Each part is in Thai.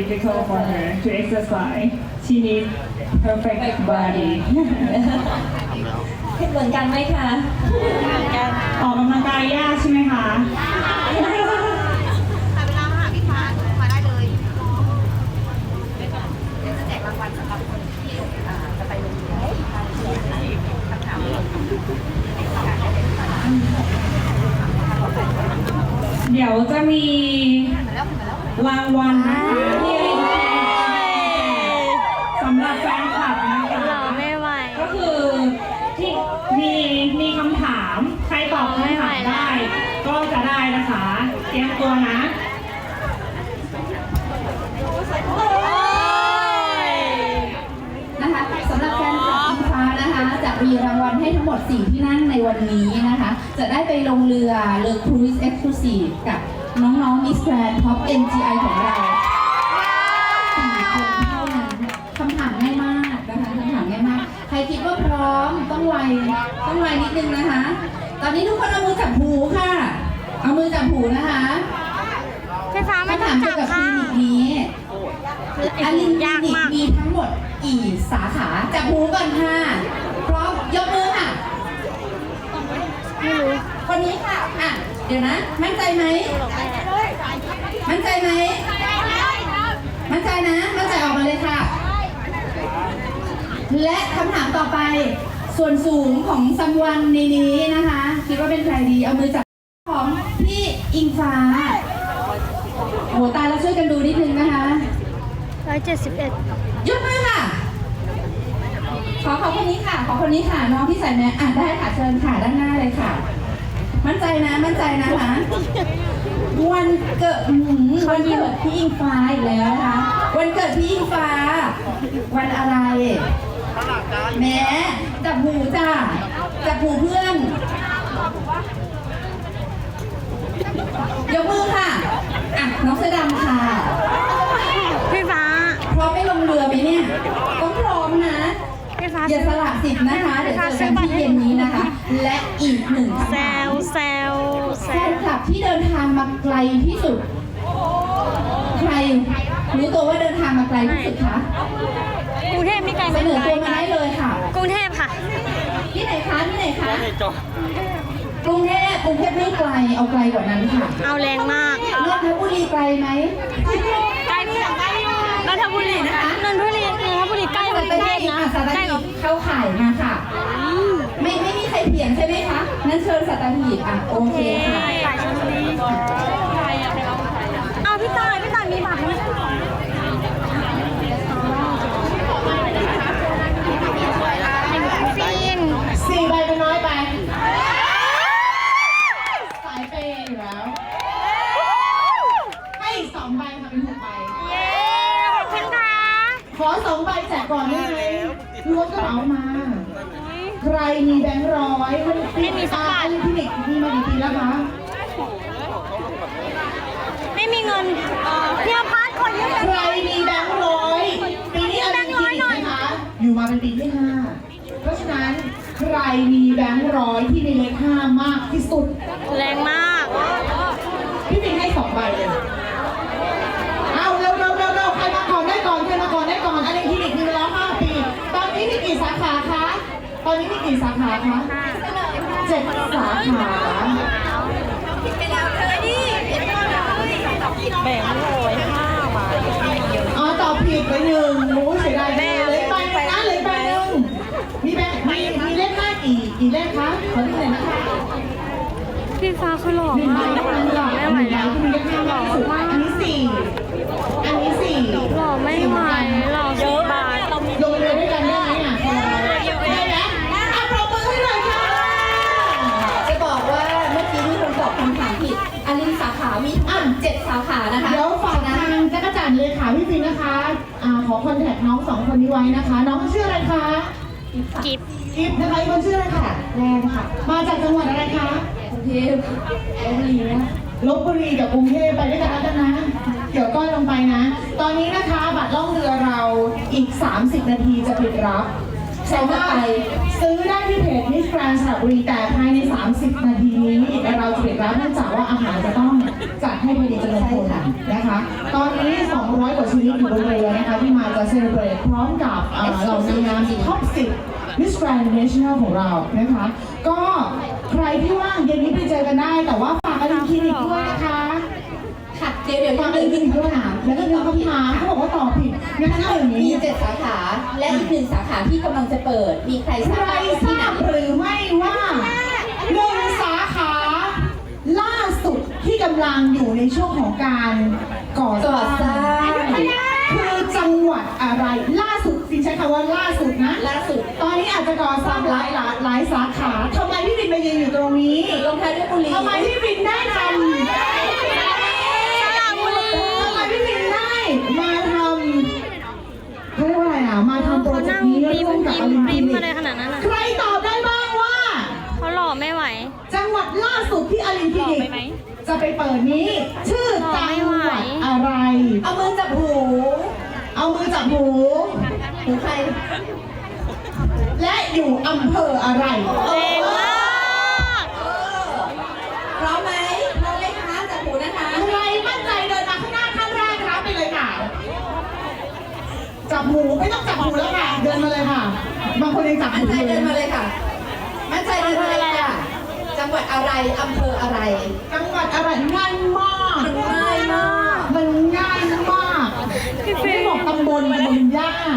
difficult for her to exercise. She needs perfect body. เหมือนกันไหมคะออกกำลังกายยากใช่ไหมคะ แต่เวลามาหาพี่ฟ้ามาได้เลยเดี๋ยวจะแจกรางวัลสำหรับคนที่อ่าจะไปโรงเรียนคำถามเดี๋ยวจะมีมาแล้วมาแล้ว รางวัลนะคะที่สำหรับแฟนคลับนะคะหล่อไม่ไหว ก็คือที่มีมีคำถามใครตอบคำถามได้ ก็จะได้นะคะ เตรียมตัวนะนะคะสำหรับแฟนคลับอิงฟ้านะคะ จะมีรางวัลให้ทั้งหมด 4 ที่นั่งในวันนี้นะคะ จะได้ไปลงเรือเรือครูซเอ็กซ์คลูซีฟกับ น้องๆมิสแกรนท็อป NGI ของเราสี่คนเท่านั้นคำถามง่ายมากนะคะคำถามง่ายมาก ใครคิดว่าพร้อมต้องไวต้องไวนิดนึงนะคะ ตอนนี้ทุกคนเอามือจับหูค่ะ เอามือจับหูนะคะพี่ฟ้าไม่คำต้อถางมจัเกี่ยบวกับคลิค่ะนิกนี้ไอ้อลิหูนคลิยากนิกมาก มีทั้งหมดกี่สาขาจับหูก่อนค่ะ พร้อมยกมือค่ะ ไม่รู้ คนนี้ค่ะ อะเดี๋ยวนะ มั่นใจไหม มั่นใจไหม มั่นใจนะ มั่นใจออกมาเลยค่ะ และคำถามต่อไป ส่วนสูงของซัมวันในนี้นะคะ คิดว่าเป็นใครดี เอามือจับของพี่อิงฟ้าโหตายแล้วช่วยกันดูนิดนึงนะคะร้อยเจ็ดสิบเอ็ดยกมือค่ะ ขอขอคนนี้ค่ะ ขอคนนี้ค่ะ น้องที่ใส่แมสอะได้ค่ะ เชิญค่ะ ด้านหน้าเลยค่ะ มั่นใจนะ มั่นใจนะคะวันเกิดอื้อหือวันเกิดพี่อิงฟ้าอีกแล้วนะคะ วันเกิดพี่อิงฟ้า วันอะไรแหม้จับหูจ้าจับหูเพื่อน ยกมือค่ะ อะ น้องเสื้อดำค่ะ พี่ฟ้า พร้อมไม่ลงเรือไหมเนี่ย ต้องพร้อมนะ พี่ฟ้าอย่าสละสิทธิ์นะคะ เดี๋ยวเจอกันที่เย็นนี้นะคะ และ ที่เดินทางมาไกลที่สุด ใครรู้ตัวว่าเดินทางมาไกลที่สุดคะกรุงเทพไม่ไกลเสไม่นอไกลตัวมาได้เลยค่ะ กรุงเทพค่ะ ที่ไหนคะที่ไหนคะกรุงเทพกรุงเทพไม่ไกลเอาไกลกว่านั้นค่ะ เอาแรงมากนนทบุรีไกลไหมใกล้ที่ไหนใกล้นนทบุรีนะคะนนทบุรีนนทบุรีใกล้กสัว่าตกรุงเทหีพบนะอะสัตใกล้เหรหีอบเข้าข่ายมาค่ะ ไม่ไม่มีใครเถียงใช่ไหมคะงั้นเชิญสัตหีบอะโอเคค่ะ ฝ่ายชลบุรีเอาพี่ตายพี่ตายมีบัตรไหมฟิน สี่ใบเป็นน้อยไป สายเปย์อยู่แล้ว ให้อีกสองใบค่ะเป็นหกใบ เย้ขอบคุณค่ะ ขอสองใบแจกก่อนได้ไหมล้วงกระเป๋ามา ใครมีแบงค์ร้อยมัน ไม่มีสักบาท อะพี่นิกมีมากี่ปีแล้วคะ ไม่มีเงินพี่อพัดขอยืม ใครมีแบงค์ร้อยปีนี้อะไรมีกี่ไหมคะ อยู่มาเป็นปีที่ห้าเพราะฉะนั้นใครมีแบงค์ร้อยที่มีเลขห้ามากที่สุด แรงมาก พี่ปิง ให้สองใบเลยเอาเร็วเร็วเร็วเร็วใครมาก่อนได้ก่อนใครมาก่อนได้ก่อนอันนี้คลินิกมีมาแล้วห้าปี ตอนนี้มีกี่สาขาคะ ตอนนี้มีกี่สาขาคะเจ็ดสาขาแบ่งร้อยห้าบาทอ๋อตอบผิดไปหนึ่งโอ้ยเสียดายจังเลยเหลยไปหนึ่งนะเหลยไปหนึ่งมีแบงค์มีมีเลขหน้ากี่กี่เลขคะขอที่ไหนนะคะ พี่ฟ้าคือหล่อมากเท่านั้นหรอไม่ไหวแล้วที่มีเลขห้ามากอันนี้สี่อันนี้สี่หล่อไม่ไหวหล่อสิบบาทลงเรือด้วยกันได้ไหมอะได้ไหมอะปรบมือให้หน่อยค่ะ จะบอกว่าเมื่อกี้มีคนตอบคำถามผิดอลินสาขา มีอะเจ็ดสาขานะคะ เดี๋ยวฝากทางจักรจันทร์เลยค่ะพี่ฟินนะคะอ่าขอคอนแทคน้องสองคนนี้ไว้นะคะ น้องชื่ออะไรคะ กิฟกิฟนะคะอีกคนชื่ออะไรค่ะแนนค่ะ มาจากจังหวัดอะไรคะ งเทพลบบุรีนะลบบุรีกับกรุงเทพไปด้วยกันแล้วกันนะ เดี๋ยวก้อยลงไปนะ ตอนนี้นะคะบัตรล่องเรือเราอีก 30 นาทีจะปิดรับใครจะไปซื้อได้ที่เพจมิสแกรนสระบุรีแต่ภายใน 30 นาทีนี้เราจะปิดร้านเนื่องจากว่าอาหารจะต้องจัดให้พอดีจำนวนคนนะคะ ตอนนี้ 200 กว่าชีวิตอยู่บนเรือนะคะที่มาจะเซเลบรตพร้อมกับเหล่านางงามท็อป10 Miss Grand National ของเรานะคะ ก็ ใครที่ว่างเย็นนี้ไปเจอกันได้ แต่ว่าฝากอลินคลินิกด้วยนะคะ ค่ะเดี๋ยวเดี๋ยวฝายักงอมีลินคลินิกอีกด้วยคำถามแล้วก็มีคำถามเขาบอกว่าตอบผิดงั้นเอาอย่างมีนี้เจ็ดสาขาและอีกหนึ่งสาขาที่กำลังจะเปิด มีใครทใคราบรบ้างทที่ไหนราบหรือไม่ว่าหนึ่งสาขาล่าสุดที่กำลังอยู่ในช่วงของการก่อก่อสร้างคือจังหวัดอะไรล่าสุดฟิ นใช้คำว่าล่าสุดนะล่าสุด ตอนนี้อาจจะก่อสร้างหลายหลายหลายสาขาทำไมพี่บินมายืนอยู่ตรงนี้ลงท้ายด้วยบุรีทำไมพี่บินได้ทำทำไมพี่บินได้มาทำเขาเรียกว่าอะไรอะมาทำโปรเขาเจกนั่งต์นี้ปริ้มร่วมกับปริ้อมลิมปปิริ้มกอะไรขนาดนั้นอะใครตอบได้บ้างว่าเขาหล่อไม่ไหว จังหวัดล่าสุดที่อลิมปิกหล่อไปไหมจะไปเปิดนี้ ชื่อหล่อจังไม่หไหววัดอะไร เอามือจับหู เอามือจับหู หูใคร และอยู่อำเภออะไรเก่งมากพร้อมไหมพร้อมไหมคะจับหูนะคะใครมั่นใจเดินมาข้างหน้าข้างแรกรับไปเลยค่ะ จับหูไม่ต้องจับหูแล้วค่ะ เดินมาเลยค่ะ บางคนยังจับมั่หูนใจอเดินมายู่เลยค่ะ มั่นใจเดินมาเลยค่ะ จังหวัดอะไรอำเภออะไรจังหวัดอะไรง่ายมาก ง่ายมาก มันง่ายมากไม่บอกตำบลตำบลยากค่ะ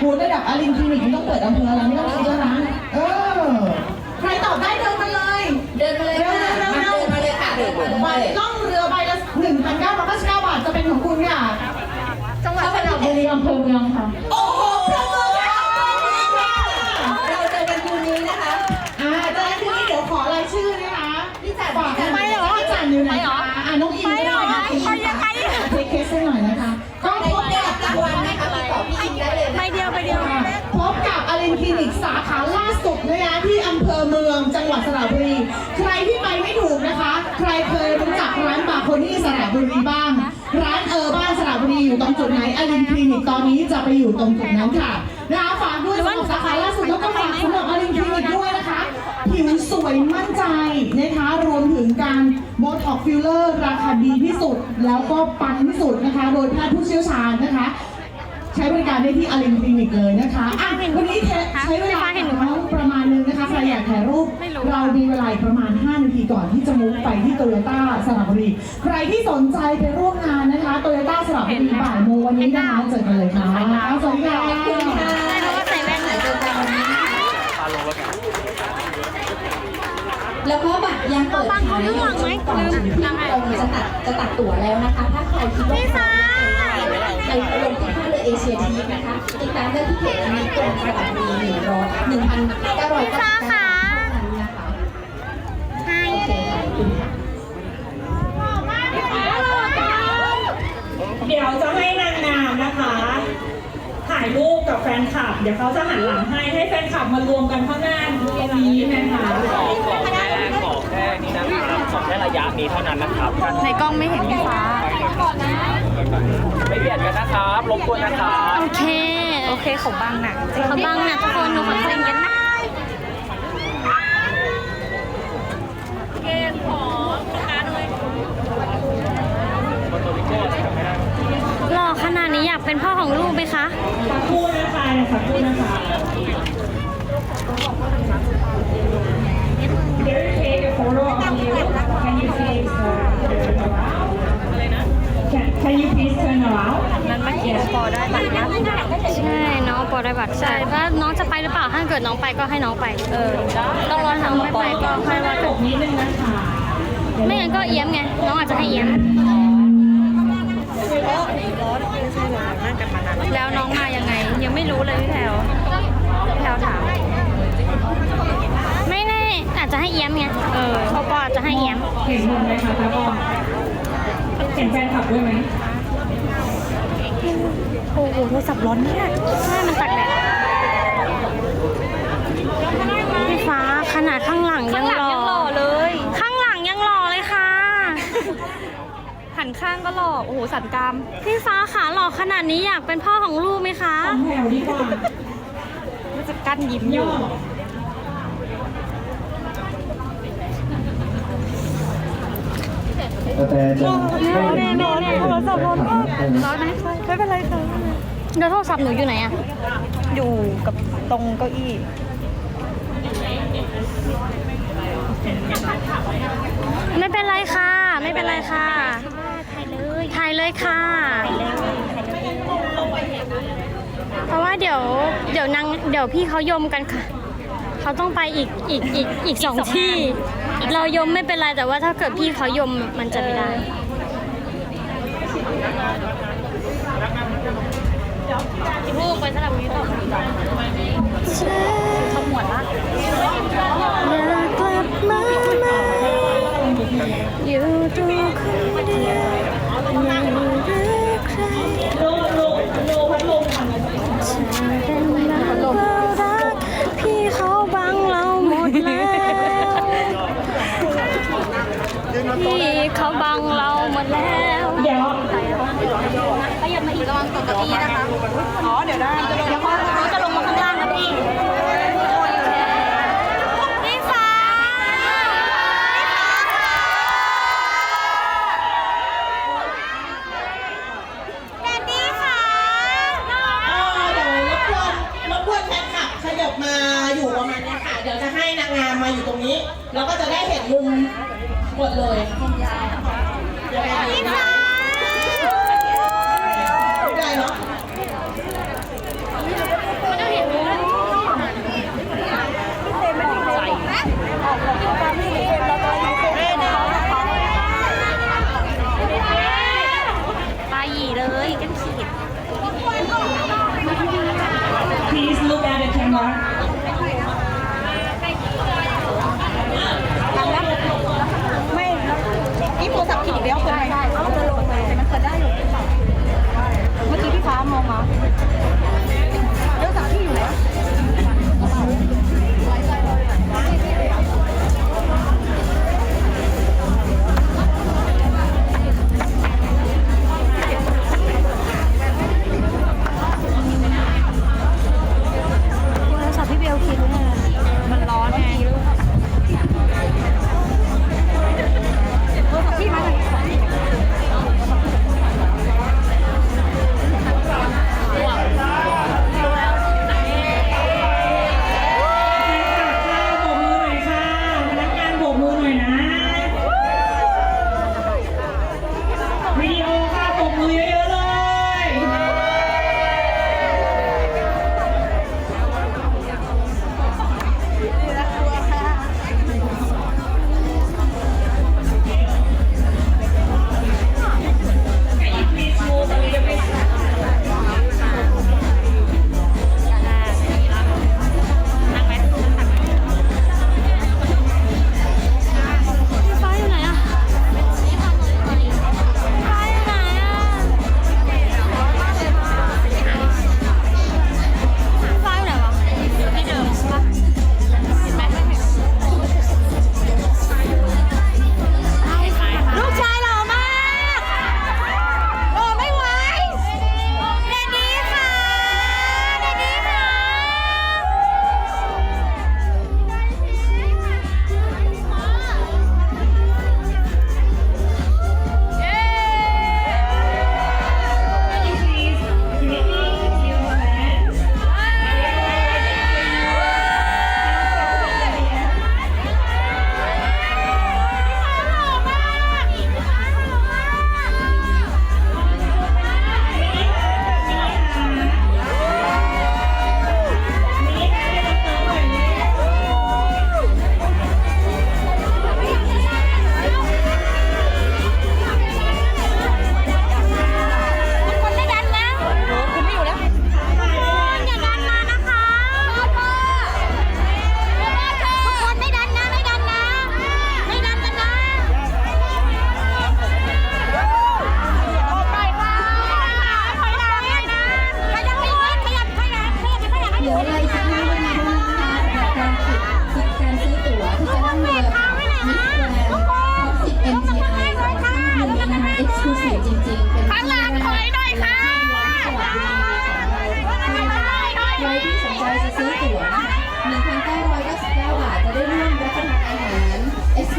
หูระดับอลินคลินิกมันต้องเปิดอำเภออะไรไม่ต้องคิดแล้วนะเออ ใครตอบได้เดินมาเลย เดินมาเลยค่ะเร็วๆๆๆมาเดินมาเลยค่ะเดินมาบัตเลรยล่องเรือใบละ1,999บาทจะเป็นของคุณค่ะจังหวัดสระบุบุรีรีอำเภอเมืองค่ะ โอ้โห วัดสระบุรี ใครที่ไปไม่ถูกนะคะ ใครเคยรู้จักร้านบาโคนี่สระบุรีบ้าง ร้านเออบ้านสระบุรีอยู่ตรงจุดไหนอลินคลินิกตอนนี้จะไปอยู่ตรงจุดนั้นค่ะนะคะฝากด้วยสำหรับสาขาล่าสุดแล้วก็ฝากสำหรับอลินคลินิกด้วยนะคะผิวสวยมั่นใจนะคะรวมถึงการโบท็อกฟิลเลอร์ราคาดีที่สุด แล้วก็ปังที่สุดนะคะ โดยแพทย์ผู้เชี่ยวชาญนะคะ ใช้บริการได้ที่อลินคลินิกเลยนะคะอะวันนี้ใช้เวลาของน้องประมาณนึงนะคะใครอยากถ่ายรูป เรามีเวลาอีกประมาณ 5 นาทีก่อนที่จะมุกไปที่โตโยต้าสระบุรี ใครที่สนใจไปร่วมงานนะคะโตโยต้าสระบุรีบ่ายโมงวันนี้นะคะเจอกันเลยค่ะสวัสดีค่ะขอบคุณค่ะเพราะว่าใส่แว่นไหนเจอกันวันนี้แล้วก็บัตรยังเปิดขายอยู่ก่อนถึงที่ตรงจะตัดจะตัดตั๋วแล้วนะคะ ถ้าใครคิดว่าใครไปลงที่ท่าเรือเอเชียทีนะคะ ติดตามได้ที่เพจมีตรงสระบุรีหนึ่งร้อยหนึ่งพันเก้าร้อยเก้าสิบเก้าเท่านั้นนะคะ ให้ โอเคขอบคุณค่ะ เดี๋ยวจะให้นางงามนะคะ ถ่ายรูปกับแฟนคลับ เดี๋ยวเขาจะหันหลังให้ให้แฟนคลับมารวมกันข้างหน้าตรงนี้นะคะขอขอแค่ขอแค่นี้นะครับขอแค่ระยะนี้เท่านั้นนะครับในกล้องไม่เห็นพี่ฟ้าไม่เบียดกันนะครับรบกวนนะครับโอเค โอเคเขาบังหนักเขาบังหนักทุกคนทุกคนเซ็งกันนะเกมของการเลยหล่ อขนาดนี้อยากเป็นพ่อของลูกไหมคะสักครู่นะคะเดี๋ยวสักครู่นะคะ There you take a photo of you. Can you please uh, turn around? Can, can you please turn around? นั้นเมื่อกี้ปอได้บัตรนะใช่น้องปอได้บัตรใช่ว่าน้องจะไปหรือเปล่าถ้าเกิดน้องไปก็ให้น้องไปเออต้องรอถามไม่ไปก็ให้ว่าตกนิดนึงนะคะไม่งั้นก็เอี้ยมไงน้องอาจจะให้เอี้ยม แล้วน้องมายังไง ยังไม่รู้เลยพี่แพลวพี่แพลวถาม ไม่แน่อาจจะให้เอี้ยมไงเออเขาก็อาจจะให้เอี้ยมเห็นมุมไหมคะตากล้องเห็นแฟนคลับด้วยไหมโอ้โหโทรศัพท์ร้อนมากใช่มันตักแดดพี่ฟ้าขนาดข้างหลังยังหล่อเลย ข้างหลังยังหล่อเลยค่ะ หัน ข้างก็หล่อโอ้โหสันกรามพี่ฟ้าขาหล่อขนาดนี้อยากเป็นพ่อของลูกไหมคะสองแถวดีกว่าจะกั้นยิ้มอยู่ แต่จะแน่นอนโทรศัพท์ร้อนมากร้อนไหมไม่เป็นไรค่ะแล้วโทรศัพท์หนูอยู่ไหนอะอยู่กับตรงเก้าอี้ไม่เป็นไรค่ะ ไม่เป็นไรค่ะ ถ่ายเลยถ่ายเลยค่ะ เพราะว่าเดี๋ยวเดี๋ยวนางเดี๋ยวพี่เขายมกันค่ะ เขาต้องไปอีกอีกอีกอีกสองที่ เรายมไม่เป็นไรแต่ว่าถ้าเกิดพี่เขายมมันจะไม่ได้ลูกไปสลับนี้ต่อขมวดละอยากกลับมาใหม่อยู่ตัวคนเดียว ไม่รักใครโลโลโลพัดลมค่ะฉันเป็นนักรักพี่เขาบังเราหมดแล้วพี่เขาบังเราหมดแล้วเดี๋ยวขยับมาอีกระวังตกเก้าอี้นะคะ อ๋อ เดี๋ยวได้เดี๋ยวเ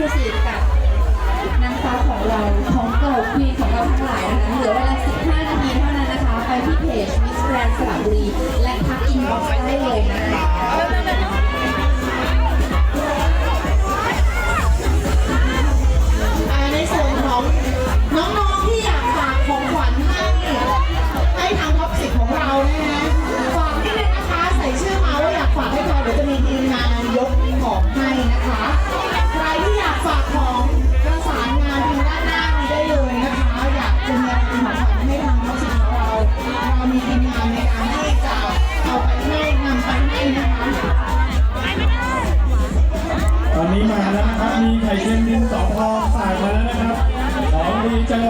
ชูชีพกับนางฟ้าของเราของเก่าควีนของเราทั้งหลายนะคะเหลือเวลา 15 นาทีเท่านั้นนะคะ ไปที่เพจมิสแกรนสระบุรีและพักอินบ็อกซ์ได้เลยนะคะ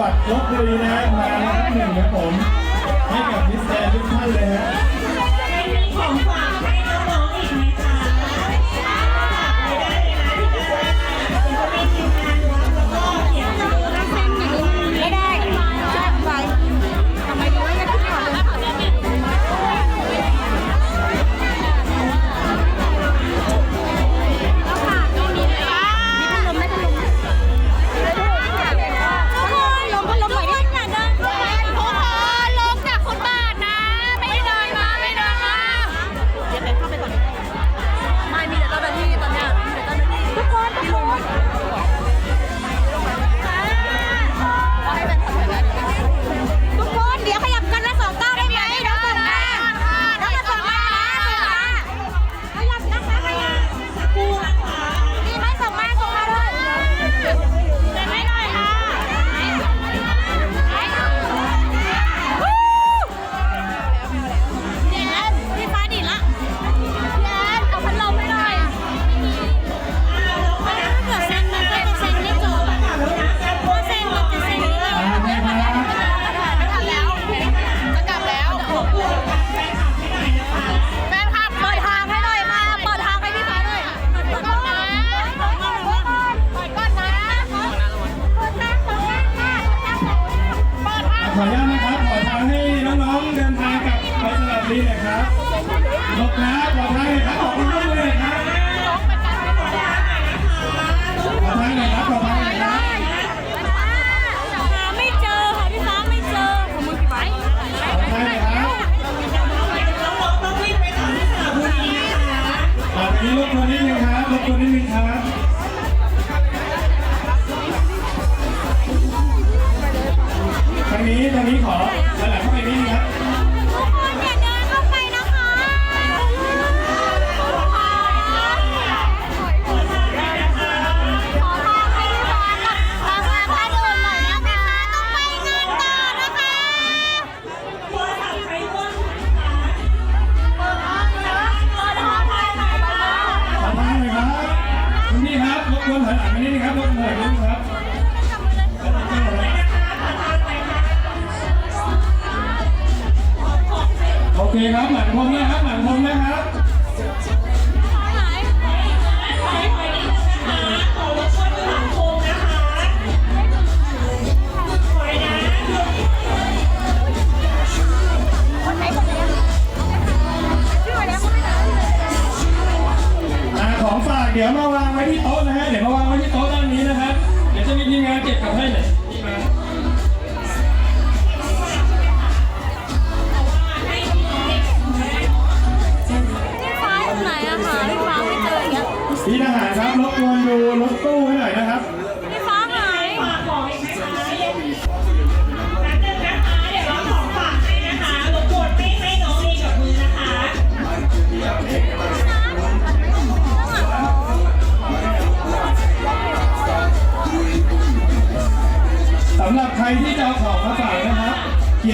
วัดลบบุรีนะมานับหนึ่งครับผมให้กับมิสแตนทุกท่านเลยฮะ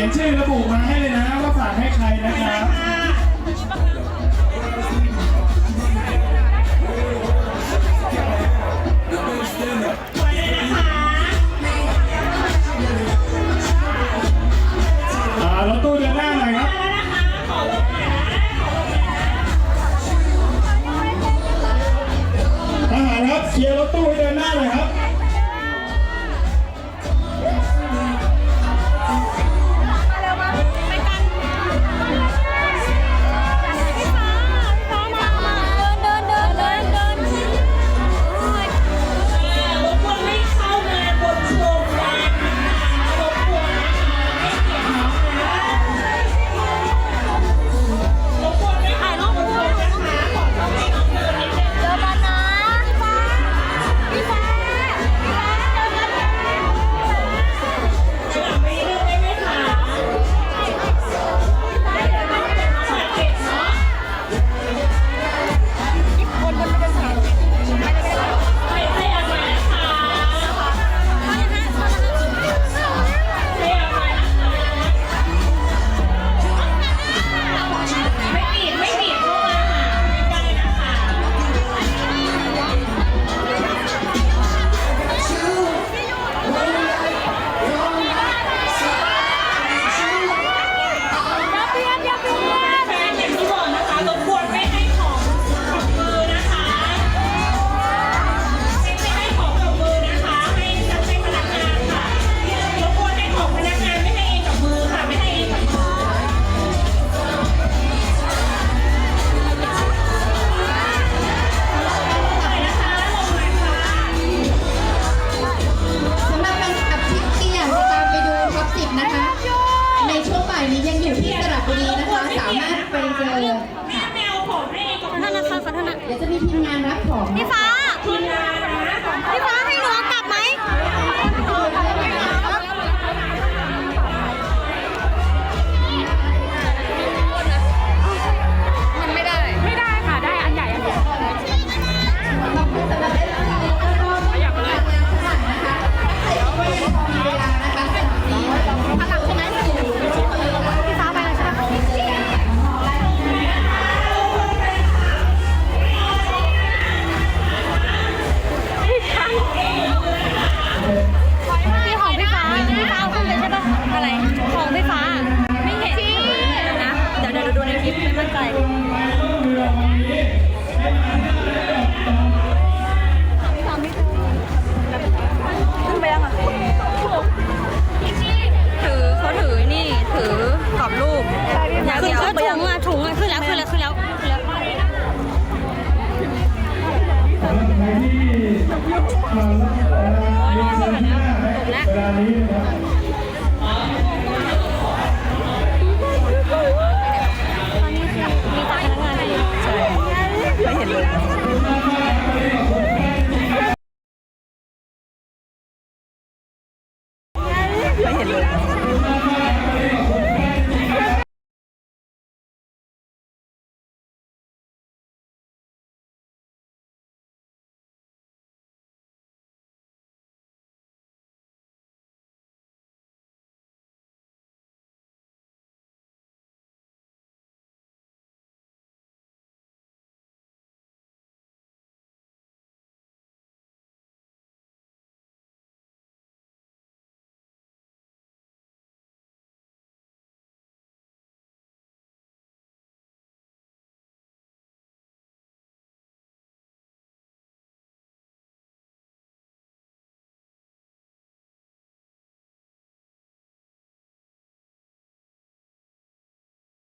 ขียนชื่อระบุมาให้เลยนะว่าฝากให้ใครนะครับ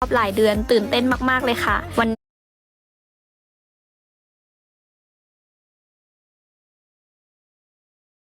รอบหลายเดือนตื่นเต้นมาก ๆ เลยค่ะ วัน